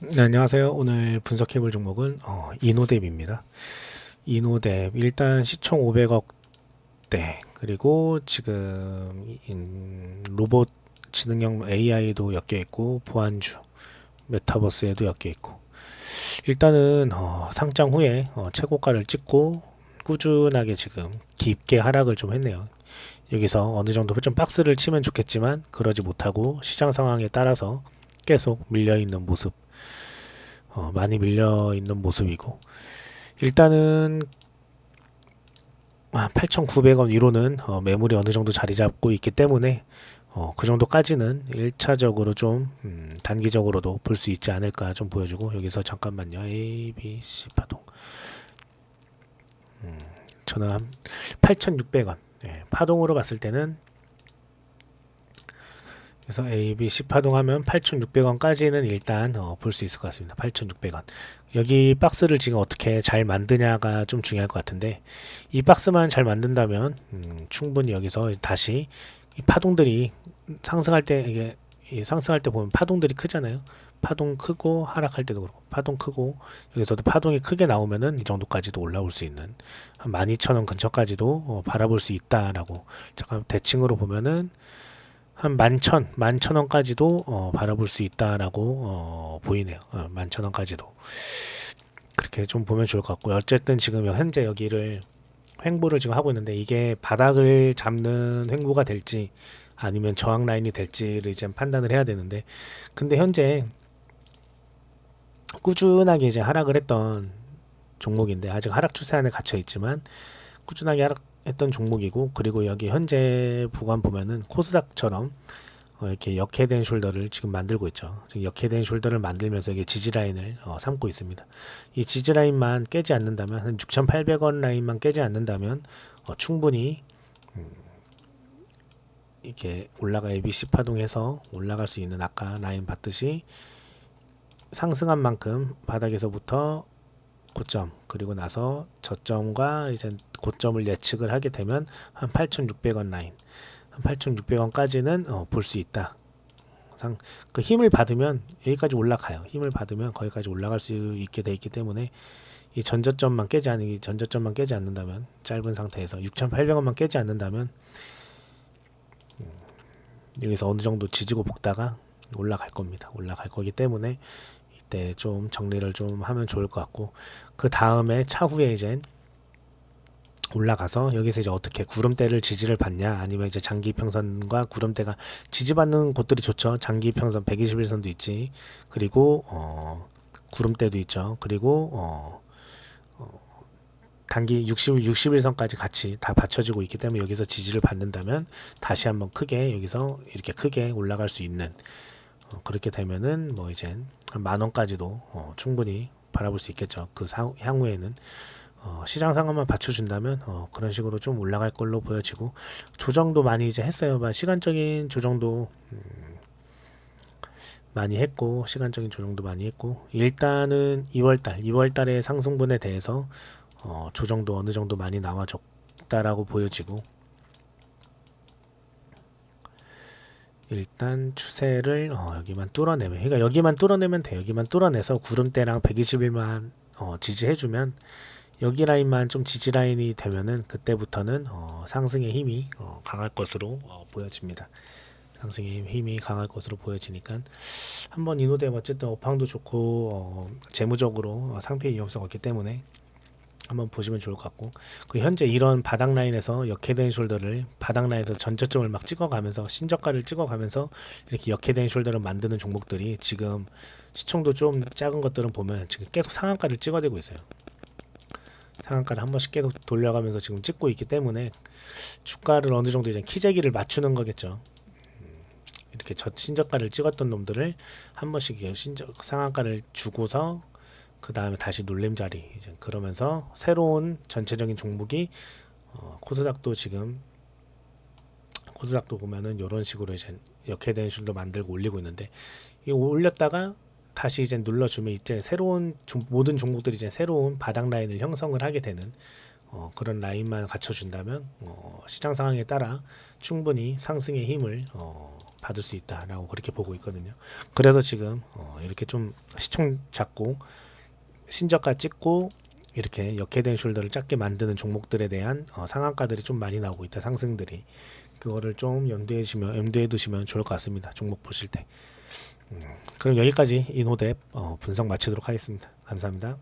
네, 안녕하세요. 오늘 분석해볼 종목은 어, 이노뎁입니다. 이노뎁 일단 시총 500억대 그리고 지금 인- 로봇 지능형 AI도 엮여 있고 보안주 메타버스에도 엮여 있고 일단은 어, 상장 후에 어, 최고가를 찍고 꾸준하게 지금 깊게 하락을 좀 했네요. 여기서 어느 정도 좀 박스를 치면 좋겠지만 그러지 못하고 시장 상황에 따라서 계속 밀려 있는 모습 어, 많이 밀려 있는 모습이고. 일단은 아, 8,900원 위로는 어, 매물이 어느 정도 자리 잡고 있기 때문에 어, 그 정도까지는 1차적으로 좀 음, 단기적으로도 볼 수 있지 않을까 좀 보여주고 여기서 잠깐만요. A, B, C 파동. 음, 저는 한 8,600원. 예, 파동으로 봤을 때는 그래서 A, B, C 파동하면 8,600원까지는 일단 어, 볼 수 있을 것 같습니다. 8,600원. 여기 박스를 지금 어떻게 잘 만드냐가 좀 중요할 것 같은데 이 박스만 잘 만든다면 음, 충분히 여기서 다시 이 파동들이 상승할 때 이게 이 상승할 때 보면 파동들이 크잖아요. 파동 크고 하락할 때도 그렇고 파동 크고 여기서도 파동이 크게 나오면은 이 정도까지도 올라올 수 있는 한 12,000원 근처까지도 어, 바라볼 수 있다라고 잠깐 대칭으로 보면은 한 만천, 만천 원까지도 어, 바라볼 수 있다라고 어, 보이네요. 어, 만천 원까지도 그렇게 좀 보면 좋을 것 같고요. 어쨌든 지금 현재 여기를 횡보를 지금 하고 있는데 이게 바닥을 잡는 횡보가 될지 아니면 저항 라인이 될지를 이제 판단을 해야 되는데 근데 현재 꾸준하게 이제 하락을 했던 종목인데 아직 하락 추세 안에 갇혀 있지만 꾸준하게 하락 했던 종목이고 그리고 여기 현재 부관 보면은 코스닥처럼 어, 이렇게 역해된 숄더를 지금 만들고 있죠. 지금 역해된 숄더를 만들면서 이게 지지 라인을 어, 삼고 있습니다. 이 지지 라인만 깨지 않는다면 한 6,800원 라인만 깨지 않는다면 어, 충분히 음, 이렇게 올라가 ABC 파동해서 올라갈 수 있는 아까 라인 봤듯이 상승한 만큼 바닥에서부터 고점 그리고 나서 저점과 이제 고점을 예측을 하게 되면 한 8,600원 라인 한 8,600원까지는 어, 볼 수 있다. 상, 그 힘을 받으면 여기까지 올라가요. 힘을 받으면 거기까지 올라갈 수 있게 돼 있기 때문에 이 전저점만 깨지 않는 전저점만 깨지 않는다면 짧은 상태에서 6,800원만 깨지 않는다면 음, 여기서 어느 정도 지지고 볶다가 올라갈 겁니다. 올라갈 거기 때문에 이때 좀 정리를 좀 하면 좋을 것 같고 그 다음에 차후에 이제 올라가서 여기서 이제 어떻게 구름대를 지지를 받냐 아니면 이제 장기 평선과 구름대가 지지받는 곳들이 좋죠. 장기 평선 121선도 있지. 그리고 어 구름대도 있죠. 그리고 어, 어 단기 60 61선까지 같이 다 받쳐지고 있기 때문에 여기서 지지를 받는다면 다시 한번 크게 여기서 이렇게 크게 올라갈 수 있는 어, 그렇게 되면은 뭐한만 원까지도 어, 충분히 바라볼 수 있겠죠 그 사, 향후에는 어, 시장 상황만 받쳐준다면 어, 그런 식으로 좀 올라갈 걸로 보여지고 조정도 많이 이제 했어요. 막 시간적인 조정도 음, 많이 했고 시간적인 조정도 많이 했고 일단은 2월달 2월달의 상승분에 대해서 어, 조정도 어느 정도 많이 나와줬다라고 보여지고 일단 추세를 어, 여기만 뚫어내면 그러니까 여기만 뚫어내면 돼 여기만 뚫어내서 구름대랑 120일만 어, 지지해주면 여기 라인만 좀 지지 라인이 되면은 그때부터는 어, 상승의 힘이 어, 강할 것으로 어, 보여집니다. 상승의 힘이 강할 것으로 보여지니까 한번 이노대가 어쨌든 업황도 좋고 어, 재무적으로 어, 상패 위험성이 없기 때문에 한번 보시면 좋을 것 같고 그 현재 이런 바닥 라인에서 역해된 숄더를 바닥 라인에서 전저점을 막 찍어가면서 신저가를 찍어가면서 이렇게 역해된 숄더를 만드는 종목들이 지금 시총도 좀 작은 것들은 보면 지금 계속 상한가를 찍어대고 있어요. 상한가를 한 번씩 계속 돌려가면서 지금 찍고 있기 때문에 주가를 어느 정도 이제 키재기를 맞추는 거겠죠. 음, 이렇게 저 신저가를 찍었던 놈들을 한 번씩 신저 상한가를 주고서 그 다음에 다시 눌림자리 이제 그러면서 새로운 전체적인 종목이 어, 코스닥도 지금 코스닥도 보면은 이런 식으로 이제 역해된 슐도 만들고 올리고 있는데 이 올렸다가 다시 이제 눌러주면 이제 새로운 종- 모든 종목들이 이제 새로운 바닥 라인을 형성을 하게 되는 어, 그런 라인만 갖춰준다면 어, 시장 상황에 따라 충분히 상승의 힘을 어, 받을 수 있다라고 그렇게 보고 있거든요. 그래서 지금 어, 이렇게 좀 시총 잡고 신저가 찍고 이렇게 역해된 숄더를 작게 만드는 종목들에 대한 어, 상한가들이 좀 많이 나오고 있다 상승들이. 그거를 좀 염두에 두시면 염두에 두시면 좋을 것 같습니다 종목 보실 때. 음, 그럼 여기까지 인호대 어, 분석 마치도록 하겠습니다. 감사합니다.